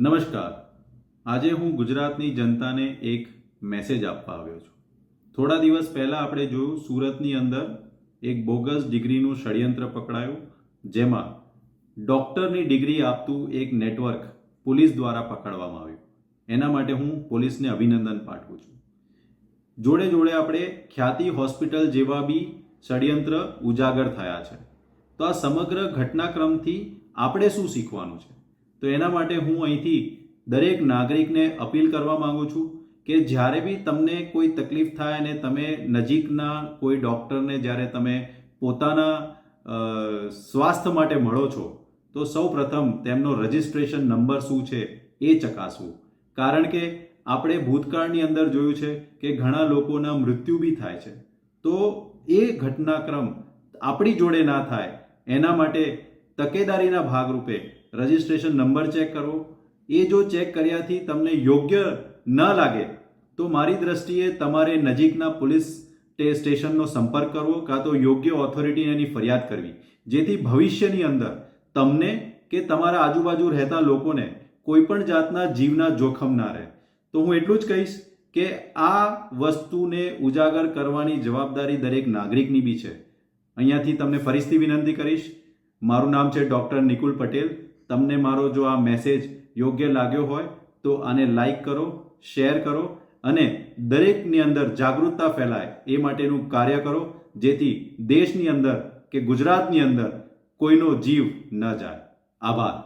નમસ્કાર. આજે હું ગુજરાતની જનતાને એક મેસેજ આપવા આવ્યો છું. થોડા દિવસ પહેલાં આપણે જોયું સુરતની અંદર એક બોગસ ડિગ્રીનું ષડયંત્ર પકડાયું, જેમાં ડૉક્ટરની ડિગ્રી આપતું એક નેટવર્ક પોલીસ દ્વારા પકડવામાં આવ્યું. એના માટે હું પોલીસને અભિનંદન પાઠવું છું. જોડે જોડે આપણે ખ્યાતિ હોસ્પિટલ જેવા બી ષડયંત્ર ઉજાગર થયા છે. તો આ સમગ્ર ઘટનાક્રમથી આપણે શું શીખવાનું છે? તો એના માટે હું અહીંથી દરેક નાગરિકને અપીલ કરવા માંગુ છું કે જ્યારે બી તમને કોઈ તકલીફ થાય અને તમે નજીકના કોઈ ડૉક્ટરને જ્યારે તમે પોતાના સ્વાસ્થ્ય માટે મળો છો, તો સૌ પ્રથમ તેમનો રજિસ્ટ્રેશન નંબર શું છે એ ચકાસવું. કારણ કે આપણે ભૂતકાળની અંદર જોયું છે કે ઘણા લોકોના મૃત્યુ બી થાય છે. તો એ ઘટનાક્રમ આપણી જોડે ના થાય, એના માટે તકેદારીના ભાગરૂપે રજિસ્ટ્રેશન નંબર ચેક કરવો એ જો ચેક કર્યાથી તમને યોગ્ય ન લાગે, તો મારી દ્રષ્ટિએ તમારે નજીકના પોલીસ સ્ટેશનનો સંપર્ક કરવો કાં તો યોગ્ય ઓથોરિટીને એની ફરિયાદ કરવી. જેથી ભવિષ્યની અંદર તમને કે તમારા આજુબાજુ રહેતા લોકોને કોઈ પણ જાતના જીવના જોખમ ના રહે. તો હું એટલું જ કહીશ કે આ વસ્તુને ઉજાગર કરવાની જવાબદારી દરેક નાગરિકની બી છે. અહીંયાથી તમને ફરીથી વિનંતી કરીશ મારું નામ છે ડૉક્ટર નિકુલ પટેલ. તમને મારો જો આ મેસેજ યોગ્ય લાગ્યો હોય તો આને લાઈક કરો શેર કરો અને દરેકની અંદર જાગૃતતા ફેલાય એ માટેનું કાર્ય કરો, જેથી દેશની અંદર કે ગુજરાતની અંદર કોઈનો જીવ ન જાય. આભાર.